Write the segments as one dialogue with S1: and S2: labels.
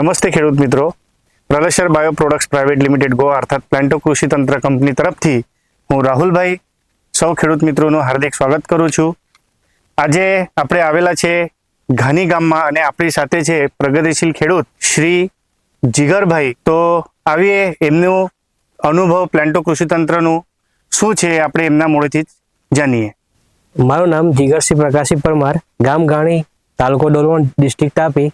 S1: નમસ્તે ખેડૂત મિત્રો. પ્રલેશર બાયો પ્રોડક્ટ્સ પ્રાઇવેટ લિમિટેડ ગો અર્થાત પ્લાન્ટો કૃષિ તંત્ર કંપની તરફથી હું રાહુલભાઈ સૌ ખેડૂત મિત્રોનું હાર્દિક સ્વાગત કરું છું. આજે આપણે આવેલા છે ઘાની ગામમાં અને આપણી સાથે છે પ્રગતિશીલ ખેડૂત શ્રી જીગરભાઈ. તો આવીએ એમનું અનુભવ પ્લાન્ટો કૃષિ તંત્રનું શું છે આપણે એમના મૂળથી જાણીએ.
S2: મારું નામ જીગરસિંહ પ્રકાશી પરમાર, ગામ ગાણી તાલુકો Dolvan district Tapi.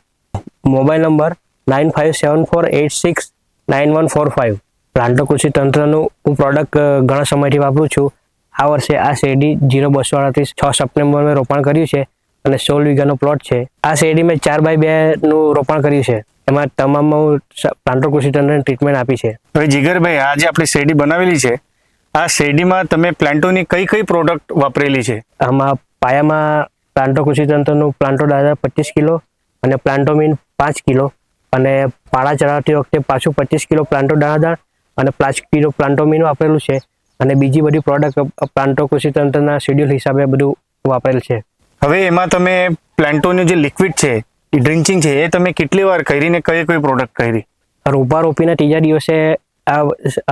S2: Mobile number nine five seven four eight six nine one four five Planto કૃષિ તંત્રનું હું પ્રોડક્ટ ઘણા સમયથી વાપરું છું આ વર્ષે આ શેરડી જીરો બસો અડત્રીસ છ સપ્ટેમ્બર મેં રોપણ કર્યું છે અને સોળ વીઘાનો પ્લોટ છે આ શેરડી મેં ચાર બાય બેનું રોપણ કર્યું છે એમાં તમામ હું પ્લાન્ટો કૃષિ તંત્રની ટ્રીટમેન્ટ આપી છે
S1: હવે જીગરભાઈ આજે આપણી શેરડી બનાવેલી છે આ શેરડીમાં તમે પ્લાન્ટોની કઈ કઈ પ્રોડક્ટ વાપરેલી છે
S2: આમાં પાયામાં પ્લાન્ટો કૃષિ તંત્રનું પ્લાન્ટો દાદા પચીસ કિલો અને પ્લાન્ટોમીન પાંચ કિલો અને પાળા ચડાવતી વખતે પાછું પચીસ કિલો પ્લાન્ટો દાણાદાર અને પાંચ કિલો પ્લાન્ટોમીનું આપેલું છે. અને બીજી બધી પ્રોડક્ટ પ્લાન્ટો કૃષિ તંત્રના શેડ્યુલ હિસાબે બધું વાપરેલ છે.
S1: હવે એમાં તમે પ્લાન્ટોનું જે લિક્વિડ છે એ ડ્રિન્ચિંગ છે એ તમે કેટલી વાર કરી ને કઈ કઈ પ્રોડક્ટ કરી?
S2: રોપા રોપીના ત્રીજા દિવસે આ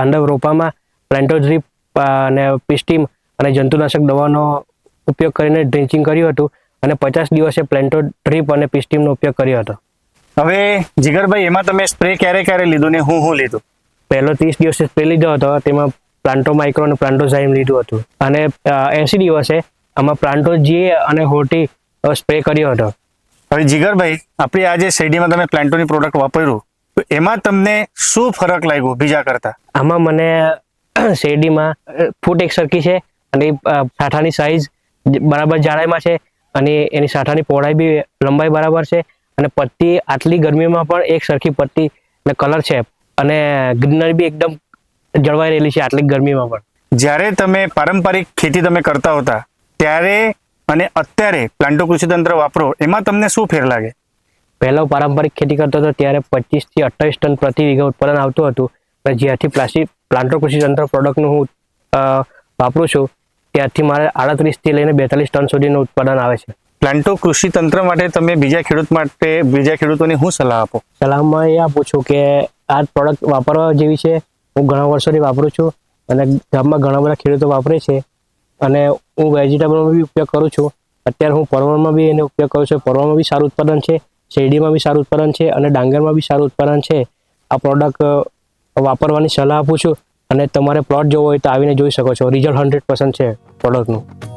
S2: અંદર રોપામાં પ્લાન્ટો ડ્રીપ અને પિસ્ટીમ અને જંતુનાશક દવાનો ઉપયોગ કરીને ડ્રિંચિંગ કર્યું હતું અને પચાસ દિવસે પ્લાન્ટો ડ્રીપ અને પિસ્ટીમનો ઉપયોગ કર્યો હતો.
S1: હવે જીગરભાઈ એમાં તમે સ્પ્રે ક્યારે ક્યારે લીધું ને હું હું લીધું?
S2: પહેલો ત્રીસ દિવસે સ્પ્રે લીધો હતો તેમાં પ્લાન્ટો માઇક્રો અને પ્લાન્ટો ઝાઇમ લીધું હતું. અને એસી દિવસે આમાં પ્લાન્ટો જી અને હોટી સ્પ્રે કર્યો હતો.
S1: હવે જીગરભાઈ આપણી આજે શેરડીમાં તમે પ્લાન્ટોની પ્રોડક્ટ વાપર્યું તો એમાં તમને શું ફરક લાગ્યો બીજા કરતા?
S2: આમાં મને શેરડીમાં ફૂટ એક સરખી છે અને સાઠાની સાઈઝ બરાબર જાડાઈમાં છે અને એની સાઠાની પહોળાઈ બી લંબાઈ બરાબર છે. અને પત્તી આટલી ગરમીમાં પણ એક સરખી પત્તી અને કલર છે. અને ગ્રીનરી બી એકદમ જળવાઈ રહેલી છે આટલી ગરમીમાં પણ.
S1: જ્યારે તમે પારંપરિક ખેતી તમે કરતા હતા ત્યારે અને અત્યારે પ્લાન્ટો કૃષિ તંત્ર વાપરો એમાં તમને શું ફેર લાગે?
S2: પહેલો પારંપરિક ખેતી કરતો હતો ત્યારે પચીસથી અઠ્ઠાવીસ ટન પ્રતિ વીઘા ઉત્પાદન આવતું હતું. અને જ્યાંથી પ્લાસ્ટિક પ્લાન્ટો કૃષિ તંત્ર પ્રોડક્ટનું હું વાપરું છું ત્યારથી મારે આડત્રીસથી લઈને બેતાલીસ ટન સુધીનું ઉત્પાદન આવે છે.
S1: પ્લાન્ટો કૃષિ તંત્ર માટે તમે બીજા ખેડૂત માટે, બીજા ખેડૂતોને શું સલાહ આપો?
S2: સલાહમાં એ આપું છું કે આ પ્રોડક્ટ વાપરવા જેવી છે. હું ઘણા વર્ષોથી વાપરું છું અને ગામમાં ઘણા બધા ખેડૂતો વાપરે છે અને હું વેજીટેબલમાં બી ઉપયોગ કરું છું. અત્યારે હું પરવળમાં બી એનો ઉપયોગ કરું છું. પરવળમાં બી સારું ઉત્પાદન છે, શેરડીમાં બી સારું ઉત્પાદન છે અને ડાંગરમાં બી સારું ઉત્પાદન છે. આ પ્રોડક્ટ વાપરવાની સલાહ આપું છું અને તમારે પ્લોટ જોવો હોય તો આવીને જોઈ શકો છો. રિઝલ્ટ હંડ્રેડ પર્સન્ટ છે પ્રોડક્ટનું